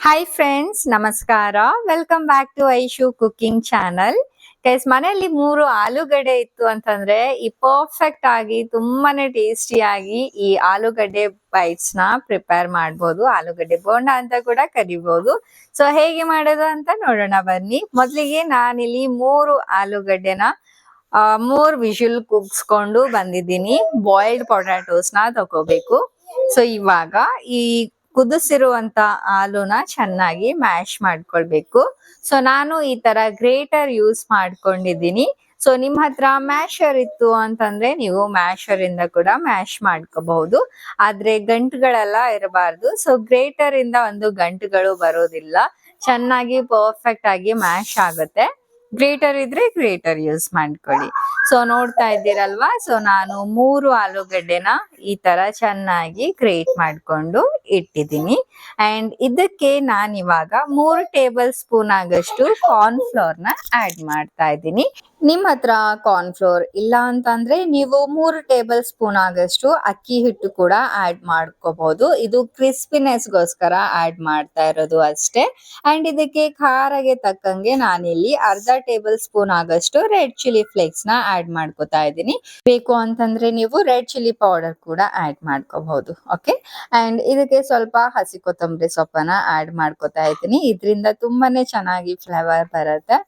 Hi friends ನಮಸ್ಕಾರ. Welcome back to Aishu cooking channel guys ಮನೆಯಲ್ಲಿ ಮೂರು ಆಲೂಗಡ್ಡೆ ಇತ್ತು ಅಂತಂದ್ರೆ ಈ ಪರ್ಫೆಕ್ಟ್ ಆಗಿ ತುಂಬಾನೇ ಟೇಸ್ಟಿಯಾಗಿ ಈ ಆಲೂಗಡ್ಡೆ ಬೈಟ್ಸ್ನ ಪ್ರಿಪೇರ್ ಮಾಡ್ಬೋದು. ಆಲೂಗಡ್ಡೆ ಬೋಂಡ ಅಂತ ಕೂಡ ಕರಿಬಹುದು ಸೊ ಹೇಗೆ ಮಾಡೋದು ಅಂತ ನೋಡೋಣ ಬನ್ನಿ. ಮೊದಲಿಗೆ ನಾನಿಲ್ಲಿ ಮೂರು ಆಲೂಗಡ್ಡೆನ ಮೂರ್ ವಿಷಲ್ ಕುಗ್ಸ್ಕೊಂಡು ಬಂದಿದ್ದೀನಿ. ಬಾಯ್ಲ್ಡ್ ಪೊಟ್ಯಾಟೋಸ್ನ ತಗೋಬೇಕು. ಸೊ ಇವಾಗ ಈ ಕುದಿಸಿರುವಂತ ಹಾಲುನ ಚೆನ್ನಾಗಿ ಮ್ಯಾಶ್ ಮಾಡ್ಕೊಳ್ಬೇಕು. ಸೊ ನಾನು ಈ ತರ ಗ್ರೇಟರ್ ಯೂಸ್ ಮಾಡ್ಕೊಂಡಿದ್ದೀನಿ. ಸೊ ನಿಮ್ ಹತ್ರ ಮ್ಯಾಶರ್ ಇತ್ತು ಅಂತಂದ್ರೆ ನೀವು ಮ್ಯಾಶರ್ ಇಂದ ಕೂಡ ಮ್ಯಾಶ್ ಮಾಡ್ಕೋಬಹುದು. ಆದ್ರೆ ಗಂಟುಗಳೆಲ್ಲ ಇರಬಾರ್ದು. ಸೊ ಗ್ರೇಟರ್ ಇಂದ ಒಂದು ಗಂಟುಗಳು ಬರೋದಿಲ್ಲ. ಚೆನ್ನಾಗಿ ಪರ್ಫೆಕ್ಟ್ ಆಗಿ ಮ್ಯಾಶ್ ಆಗುತ್ತೆ. ಗ್ರೇಟರ್ ಇದ್ರೆ ಗ್ರೇಟರ್ ಯೂಸ್ ಮಾಡ್ಕೊಳ್ಳಿ. ಸೊ ನೋಡ್ತಾ ಇದ್ದೀರಲ್ವಾ? ಸೊ ನಾನು ಮೂರು ಆಲೂಗಡ್ಡೆನ ಈ ತರ ಚೆನ್ನಾಗಿ ಗ್ರೇಟ್ ಮಾಡ್ಕೊಂಡು ಇಟ್ಟಿದ್ದೀನಿ. ಅಂಡ್ ಇದಕ್ಕೆ ನಾನು ಇವಾಗ ಮೂರು ಟೇಬಲ್ ಸ್ಪೂನ್ ಆಗಷ್ಟು ಕಾರ್ನ್ ಫ್ಲೋರ್ನ ಆಡ್ ಮಾಡ್ತಾ ಇದ್ದೀನಿ. ನಿಮ್ ಹತ್ರ ಕಾರ್ನ್ ಫ್ಲೋರ್ ಇಲ್ಲ ಅಂತಂದ್ರೆ ನೀವು ಮೂರು ಟೇಬಲ್ ಸ್ಪೂನ್ ಆಗಷ್ಟು ಅಕ್ಕಿ ಹಿಟ್ಟು ಕೂಡ ಆಡ್ ಮಾಡ್ಕೋಬಹುದು ಇದು ಕ್ರಿಸ್ಪಿನೆಸ್ ಗೋಸ್ಕರ ಆಡ್ ಮಾಡ್ತಾ ಇರೋದು ಅಷ್ಟೇ. ಅಂಡ್ ಇದಕ್ಕೆ ಖಾರಗೆ ತಕ್ಕಂಗೆ ನಾನಿಲ್ಲಿ ಅರ್ಧ ಟೇಬಲ್ ಸ್ಪೂನ್ ಆಗಷ್ಟು ರೆಡ್ ಚಿಲ್ಲಿ ಫ್ಲೇಕ್ಸ್ನ ಆಡ್ ಮಾಡ್ಕೋತಾ ಇದ್ದೀನಿ. ಬೇಕು ಅಂತಂದ್ರೆ ನೀವು ರೆಡ್ ಚಿಲ್ಲಿ ಪೌಡರ್ ಕೂಡ ಆಡ್ ಮಾಡ್ಕೋಬಹುದು ಓಕೆ ಅಂಡ್ ಇದಕ್ಕೆ ಸ್ವಲ್ಪ ಹಸಿ ಕೊತ್ತಂಬರಿ ಸೊಪ್ಪನ್ನ ಆಡ್ ಮಾಡ್ಕೋತಾ ಇದ್ದೀನಿ. ಇದರಿಂದ ತುಂಬಾನೇ ಚೆನ್ನಾಗಿ ಫ್ಲೇವರ್ ಬರುತ್ತೆ.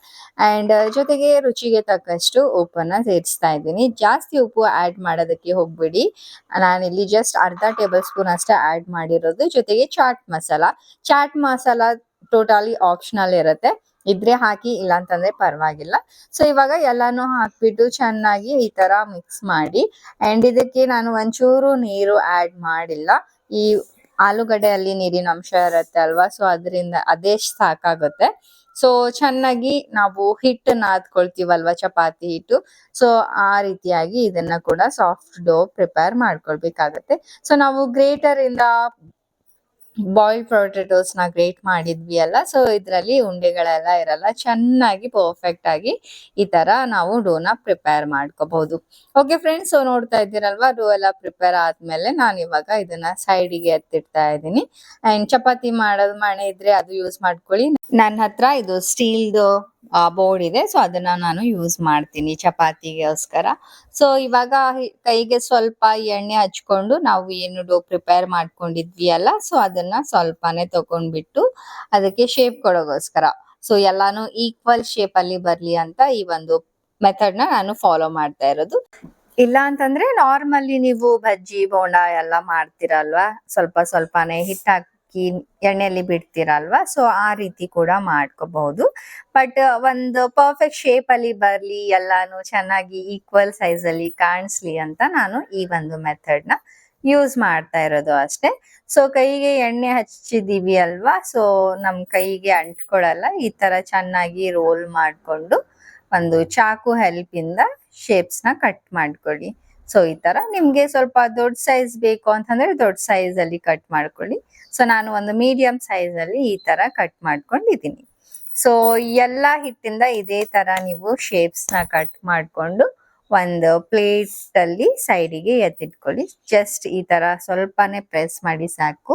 ಅಂಡ್ ಜೊತೆಗೆ ರುಚಿಗೆ ತಕ್ಕಷ್ಟು ಉಪ್ಪನ್ನ ಸೇರಿಸ್ತಾ ಇದ್ದೀನಿ. ಜಾಸ್ತಿ ಉಪ್ಪು ಆಡ್ ಮಾಡೋದಕ್ಕೆ ಹೋಗ್ಬಿಡಿ. ನಾನಿಲ್ಲಿ ಜಸ್ಟ್ ಅರ್ಧ ಟೇಬಲ್ ಸ್ಪೂನ್ ಅಷ್ಟೇ ಆಡ್ ಮಾಡಿರೋದು. ಜೊತೆಗೆ ಚಾಟ್ ಮಸಾಲ ಚಾಟ್ ಮಸಾಲ ಟೋಟಲಿ ಆಪ್ಷನಲ್ ಇರುತ್ತೆ. ಇದ್ರೆ ಹಾಕಿ ಇಲ್ಲ ಅಂತಂದ್ರೆ ಪರವಾಗಿಲ್ಲ. ಸೊ ಇವಾಗ ಎಲ್ಲಾನು ಹಾಕ್ಬಿಟ್ಟು ಚೆನ್ನಾಗಿ ಈ ತರ ಮಿಕ್ಸ್ ಮಾಡಿ. ಅಂಡ್ ಇದಕ್ಕೆ ನಾನು ಒಂಚೂರು ನೀರು ಆಡ್ ಮಾಡಿಲ್ಲ. ಈ ಆಲೂಗಡ್ಡೆಯಲ್ಲಿ ನೀರಿನ ಅಂಶ ಇರುತ್ತೆ ಅಲ್ವಾ? ಸೊ ಅದರಿಂದ ಅದೇ ಸಾಕಾಗುತ್ತೆ. ಸೊ ಚೆನ್ನಾಗಿ ನಾವು ಹಿಟ್ಟು ನಾದ್ಕೊಳ್ತೀವಲ್ವಾ ಚಪಾತಿ ಹಿಟ್ಟು. ಸೊ ಆ ರೀತಿಯಾಗಿ ಇದನ್ನ ಕೂಡ ಸಾಫ್ಟ್ ಡೋ ಪ್ರಿಪೇರ್ ಮಾಡ್ಕೊಳ್ಬೇಕಾಗತ್ತೆ. ಸೊ ನಾವು ಗ್ರೇಟರ್ ಇಂದ ಬಾಯ್ಲ್ಡ್ ಪೊಟೆಟೋಸ್ನ ಗ್ರೇಟ್ ಮಾಡಿದ್ವಿ ಅಲ್ಲ ಸೊ ಇದ್ರಲ್ಲಿ ಉಂಡೆಗಳೆಲ್ಲ ಇರಲ್ಲ, ಚೆನ್ನಾಗಿ ಪರ್ಫೆಕ್ಟ್ ಆಗಿ ಈ ತರ ನಾವು ಡೋನ ಪ್ರಿಪೇರ್ ಮಾಡ್ಕೋಬಹುದು. ಓಕೆ ಫ್ರೆಂಡ್ಸ್ ನೋಡ್ತಾ ಇದ್ದೀರಲ್ವಾ ಡೋ ಎಲ್ಲ ಪ್ರಿಪೇರ್ ಆದ್ಮೇಲೆ ನಾನು ಇವಾಗ ಇದನ್ನ ಸೈಡಿಗೆ ಎತ್ತಿಡ್ತಾ ಇದ್ದೀನಿ. ಅಂಡ್ ಚಪಾತಿ ಮಾಡೋದು ಮಣೆ ಇದ್ರೆ ಅದು ಯೂಸ್ ಮಾಡ್ಕೊಳ್ಳಿ. ನನ್ನ ಹತ್ರ ಇದು ಸ್ಟೀಲ್ದು ಬೋರ್ಡ್ ಇದೆ. ಸೊ ಅದನ್ನ ನಾನು ಯೂಸ್ ಮಾಡ್ತೀನಿ ಚಪಾತಿಗೋಸ್ಕರ. ಸೊ ಇವಾಗ ಕೈಗೆ ಸ್ವಲ್ಪ ಎಣ್ಣೆ ಹಚ್ಕೊಂಡು ನಾವು ಏನು ಡೋ ಪ್ರಿಪೇರ್ ಮಾಡ್ಕೊಂಡಿದ್ವಿ ಅಲ್ಲ ಸೊ ಅದನ್ನ ಸ್ವಲ್ಪನೇ ತಗೊಂಡ್ಬಿಟ್ಟು ಅದಕ್ಕೆ ಶೇಪ್ ಕೊಡೋಗೋಸ್ಕರ. ಸೊ ಎಲ್ಲಾನು ಈಕ್ವಲ್ ಶೇಪ್ ಅಲ್ಲಿ ಬರ್ಲಿ ಅಂತ ಈ ಒಂದು ಮೆಥಡ್ನ ನಾನು ಫಾಲೋ ಮಾಡ್ತಾ ಇರೋದು. ಇಲ್ಲ ಅಂತಂದ್ರೆ ನಾರ್ಮಲಿ ನೀವು ಬಜ್ಜಿ, ಬೋಂಡ ಎಲ್ಲ ಮಾಡ್ತಿರಲ್ವಾ? ಸ್ವಲ್ಪ ಸ್ವಲ್ಪನೇ ಹಿಟ್ ಹಾಕಿ ಎಣ್ಣೆಯಲ್ಲಿ ಬಿಡ್ತೀರಲ್ವಾ? ಸೊ ಆ ರೀತಿ ಕೂಡ ಮಾಡ್ಕೋಬಹುದು. ಬಟ್ ಒಂದು ಪರ್ಫೆಕ್ಟ್ ಶೇಪ್ ಅಲ್ಲಿ ಬರ್ಲಿ, ಎಲ್ಲಾನು ಚೆನ್ನಾಗಿ ಈಕ್ವಲ್ ಸೈಜ್ ಅಲ್ಲಿ ಕಾಣಿಸ್ಲಿ ಅಂತ ನಾನು ಈ ಒಂದು ಮೆಥಡ್ನ ಯೂಸ್ ಮಾಡ್ತಾ ಇರೋದು ಅಷ್ಟೇ. ಸೊ ಕೈಗೆ ಎಣ್ಣೆ ಹಚ್ಚಿದೀವಿ ಅಲ್ವಾ? ಸೊ ನಮ್ ಕೈಗೆ ಅಂಟ್ಕೊಳಲ್ಲ, ಈ ತರ ಚೆನ್ನಾಗಿ ರೋಲ್ ಮಾಡ್ಕೊಂಡು ಒಂದು ಚಾಕು ಹೆಲ್ಪ್ ಇಂದ ಶೇಪ್ಸ್ನ ಕಟ್ ಮಾಡ್ಕೊಳ್ಳಿ. ಸೊ ಈ ತರ ನಿಮ್ಗೆ ಸ್ವಲ್ಪ ದೊಡ್ಡ ಸೈಜ್ ಬೇಕು ಅಂತಂದ್ರೆ ದೊಡ್ಡ ಸೈಜ್ ಅಲ್ಲಿ ಕಟ್ ಮಾಡ್ಕೊಳ್ಳಿ. ಸೊ ನಾನು ಒಂದು ಮೀಡಿಯಂ ಸೈಜ್ ಅಲ್ಲಿ ಈ ತರ ಕಟ್ ಮಾಡ್ಕೊಂಡಿದ್ದೀನಿ. ಸೊ ಎಲ್ಲ ಹಿಟ್ಟಿಂದ ಇದೇ ತರ ನೀವು ಶೇಪ್ಸ್ನ ಕಟ್ ಮಾಡ್ಕೊಂಡು ಒಂದು ಪ್ಲೇಟ್ ಅಲ್ಲಿ ಸೈಡಿಗೆ ಎತ್ತಿಟ್ಕೊಳ್ಳಿ. ಜಸ್ಟ್ ಈ ತರ ಸ್ವಲ್ಪನೇ ಪ್ರೆಸ್ ಮಾಡಿ ಸಾಕು.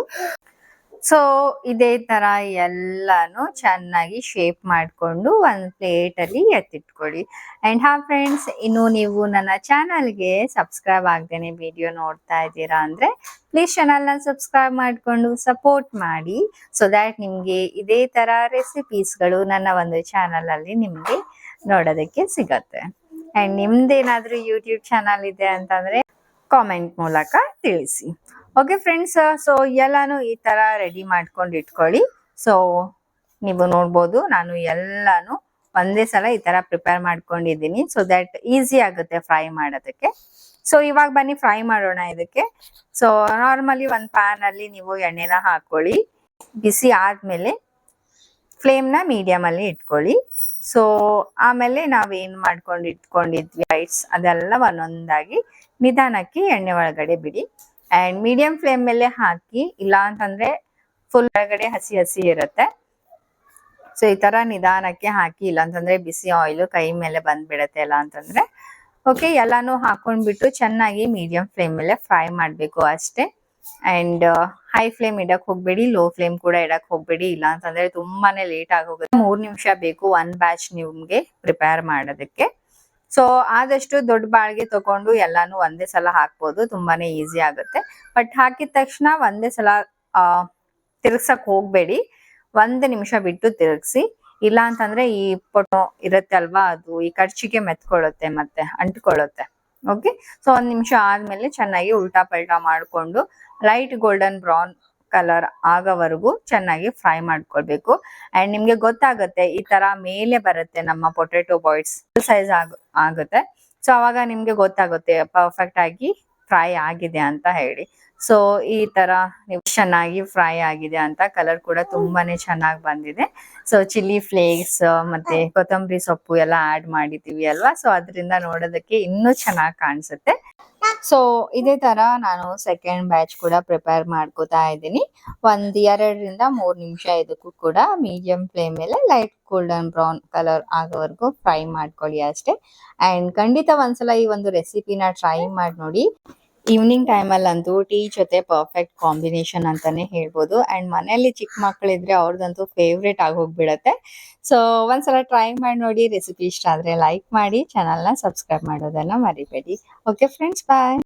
ಸೊ ಇದೇ ತರ ಎಲ್ಲಾನು ಚೆನ್ನಾಗಿ ಶೇಪ್ ಮಾಡ್ಕೊಂಡು ಒಂದು ಪ್ಲೇಟ್ ಅಲ್ಲಿ ಎತ್ತಿಟ್ಕೊಳ್ಳಿ. ಅಂಡ್ ಹಾ ಫ್ರೆಂಡ್ಸ್ ಇನ್ನು ನೀವು ನನ್ನ ಚಾನಲ್ಗೆ ಸಬ್ಸ್ಕ್ರೈಬ್ ಆಗ್ದೇನೆ ವಿಡಿಯೋ ನೋಡ್ತಾ ಇದ್ದೀರಾ ಅಂದ್ರೆ ಪ್ಲೀಸ್ ಚಾನಲ್ನ ಸಬ್ಸ್ಕ್ರೈಬ್ ಮಾಡ್ಕೊಂಡು ಸಪೋರ್ಟ್ ಮಾಡಿ. ಸೊ ದ್ಯಾಟ್ ನಿಮಗೆ ಇದೇ ತರ ರೆಸಿಪೀಸ್ಗಳು ನನ್ನ ಒಂದು ಚಾನಲ್ ಅಲ್ಲಿ ನಿಮಗೆ ನೋಡೋದಕ್ಕೆ ಸಿಗತ್ತೆ. ಅಂಡ್ ನಿಮ್ದೇನಾದ್ರೂ ಯೂಟ್ಯೂಬ್ ಚಾನಲ್ ಇದೆ ಅಂತಂದ್ರೆ ಕಾಮೆಂಟ್ ಮೂಲಕ ತಿಳಿಸಿ. ಓಕೆ ಫ್ರೆಂಡ್ಸ್ ಸೊ ಎಲ್ಲಾನು ಈ ತರ ರೆಡಿ ಮಾಡ್ಕೊಂಡು ಇಟ್ಕೊಳ್ಳಿ. ಸೊ ನೀವು ನೋಡ್ಬೋದು, ನಾನು ಎಲ್ಲಾನು ಒಂದೇ ಸಲ ಈ ತರ ಪ್ರಿಪೇರ್ ಮಾಡ್ಕೊಂಡಿದ್ದೀನಿ. ಸೊ ದಟ್ ಈಸಿ ಆಗುತ್ತೆ ಫ್ರೈ ಮಾಡೋದಕ್ಕೆ. ಸೊ ಇವಾಗ ಬನ್ನಿ ಫ್ರೈ ಮಾಡೋಣ ಇದಕ್ಕೆ. ಸೊ ನಾರ್ಮಲಿ ಒಂದು ಪ್ಯಾನ್ ಅಲ್ಲಿ ನೀವು ಎಣ್ಣೆನ ಹಾಕೊಳ್ಳಿ. ಬಿಸಿ ಆದ್ಮೇಲೆ ಫ್ಲೇಮ್ನ ಮೀಡಿಯಮ್ ಅಲ್ಲಿ ಇಟ್ಕೊಳ್ಳಿ. ಸೊ ಆಮೇಲೆ ನಾವೇನ್ ಮಾಡ್ಕೊಂಡು ಇಟ್ಕೊಂಡಿದ್ವಿ ಐಟ್ಸ್ ಅದೆಲ್ಲ ಒಂದೊಂದಾಗಿ ನಿಧಾನಕ್ಕೆ ಎಣ್ಣೆ ಒಳಗಡೆ ಬಿಡಿ. ಅಂಡ್ ಮೀಡಿಯಂ ಫ್ಲೇಮ್ ಮೇಲೆ ಹಾಕಿ, ಇಲ್ಲ ಅಂತಂದ್ರೆ ಫುಲ್ ಒಳಗಡೆ ಹಸಿ ಹಸಿ ಇರುತ್ತೆ. ಸೊ ಈ ತರ ನಿಧಾನಕ್ಕೆ ಹಾಕಿ, ಇಲ್ಲ ಅಂತಂದ್ರೆ ಬಿಸಿ ಆಯಿಲ್ ಕೈ ಮೇಲೆ ಬಂದ್ಬಿಡತ್ತೆ ಇಲ್ಲ ಅಂತಂದ್ರೆ. ಓಕೆ ಎಲ್ಲಾನು ಹಾಕೊಂಡ್ಬಿಟ್ಟು ಚೆನ್ನಾಗಿ ಮೀಡಿಯಂ ಫ್ಲೇಮ್ ಮೇಲೆ ಫ್ರೈ ಮಾಡ್ಬೇಕು ಅಷ್ಟೇ. ಅಂಡ್ ಹೈ ಫ್ಲೇಮ್ ಇಡಕ್ ಹೋಗ್ಬೇಡಿ ಲೋ ಫ್ಲೇಮ್ ಕೂಡ ಇಡಕ್ ಹೋಗ್ಬೇಡಿ. ಇಲ್ಲ ಅಂತಂದ್ರೆ ತುಂಬಾನೇ ಲೇಟ್ ಆಗೋಗುತ್ತೆ. ಮೂರ್ ನಿಮಿಷ ಬೇಕು ಒನ್ ಬ್ಯಾಚ್ ನಿಮ್ಗೆ ಪ್ರಿಪೇರ್ ಮಾಡೋದಕ್ಕೆ. ಸೊ ಆದಷ್ಟು ದೊಡ್ಡ ಬಾಳ್ಗೆ ತಗೊಂಡು ಎಲ್ಲಾನು ಒಂದೇ ಸಲ ಹಾಕ್ಬೋದು, ತುಂಬಾನೇ ಈಸಿ ಆಗುತ್ತೆ. ಬಟ್ ಹಾಕಿದ ತಕ್ಷಣ ಒಂದೇ ಸಲ, ಆ, ತಿರ್ಗ್ಸಕ್ ಹೋಗ್ಬೇಡಿ. ಒಂದ್ ನಿಮಿಷ ಬಿಟ್ಟು ತಿರ್ಗ್ಸಿ. ಇಲ್ಲ ಅಂತಂದ್ರೆ ಈ ಪೊಟೊ ಇರುತ್ತೆ ಅಲ್ವಾ, ಅದು ಈ ಖರ್ಚಿಗೆ ಮೆತ್ಕೊಳ್ಳುತ್ತೆ ಮತ್ತೆ, ಅಂಟ್ಕೊಳ್ಳುತ್ತೆ. ಓಕೆ ಸೊ ಒಂದ್ ನಿಮಿಷ ಆದ್ಮೇಲೆ ಚೆನ್ನಾಗಿ ಉಲ್ಟಾ ಪಲ್ಟಾ ಮಾಡ್ಕೊಂಡು ಲೈಟ್ ಗೋಲ್ಡನ್ ಬ್ರೌನ್ ಕಲರ್ ಆಗೋವರೆಗೂ ಚೆನ್ನಾಗಿ ಫ್ರೈ ಮಾಡ್ಕೊಳ್ಬೇಕು. ಅಂಡ್ ನಿಮ್ಗೆ ಗೊತ್ತಾಗುತ್ತೆ ಈ ತರ ಮೇಲೆ ಬರುತ್ತೆ ನಮ್ಮ ಪೊಟೆಟೊ ಬಾಯ್ಸ್ ಸೈಜ್ ಆಗ, ಆಗುತ್ತೆ. ಸೊ ಅವಾಗ ನಿಮ್ಗೆ ಗೊತ್ತಾಗುತ್ತೆ ಪರ್ಫೆಕ್ಟ್ ಆಗಿ ಫ್ರೈ ಆಗಿದೆ ಅಂತ ಹೇಳಿ. ಸೊ ಈ ತರ ನೀವು ಚೆನ್ನಾಗಿ ಫ್ರೈ ಆಗಿದೆ ಅಂತ ಕಲರ್ ಕೂಡ ತುಂಬಾನೇ ಚೆನ್ನಾಗಿ ಬಂದಿದೆ. ಸೊ ಚಿಲ್ಲಿ ಫ್ಲೇಕ್ಸ್ ಮತ್ತೆ ಕೊತ್ತಂಬರಿ ಸೊಪ್ಪು ಎಲ್ಲ ಆಡ್ ಮಾಡಿದೀವಿ ಅಲ್ವಾ? ಸೊ ಅದರಿಂದ ನೋಡೋದಕ್ಕೆ ಇನ್ನೂ ಚೆನ್ನಾಗಿ ಕಾಣಿಸುತ್ತೆ. ಸೊ ಇದೇ ತರ ನಾನು ಸೆಕೆಂಡ್ ಬ್ಯಾಚ್ ಕೂಡ ಪ್ರಿಪೇರ್ ಮಾಡ್ಕೋತಾ ಇದ್ದೀನಿ. ಒಂದ್ ಎರಡರಿಂದ ಮೂರ್ ನಿಮಿಷ ಇದಕ್ಕೂ ಕೂಡ ಮೀಡಿಯಂ ಫ್ಲೇಮ್ ಮೇಲೆ ಲೈಟ್ ಗೋಲ್ಡನ್ ಬ್ರೌನ್ ಕಲರ್ ಆಗೋವರೆಗೂ ಫ್ರೈ ಮಾಡ್ಕೊಳ್ಳಿ ಅಷ್ಟೇ. ಅಂಡ್ ಖಂಡಿತ ಒಂದ್ಸಲ ಈ ಒಂದು ರೆಸಿಪಿನ ಟ್ರೈ ಮಾಡಿ ನೋಡಿ. ಈವ್ನಿಂಗ್ ಅಂತೂ ಟೀ ಜೊತೆ ಪರ್ಫೆಕ್ಟ್ ಕಾಂಬಿನೇಷನ್ ಅಂತಾನೆ ಹೇಳ್ಬೋದು. ಅಂಡ್ ಮನೆಯಲ್ಲಿ ಚಿಕ್ಕ ಮಕ್ಕಳಿದ್ರೆ ಅವ್ರದಂತೂ ಫೇವ್ರೇಟ್ ಆಗಿ ಹೋಗ್ಬಿಡತ್ತೆ. ಸೊ ಒಂದ್ಸಲ ಟ್ರೈ ಮಾಡಿ ನೋಡಿ ರೆಸಿಪಿ ಇಷ್ಟ ಆದ್ರೆ ಲೈಕ್ ಮಾಡಿ ಚಾನಲ್ನ ಸಬ್ಸ್ಕ್ರೈಬ್ ಮಾಡೋದನ್ನ ಮರಿಬೇಡಿ. Okay friends bye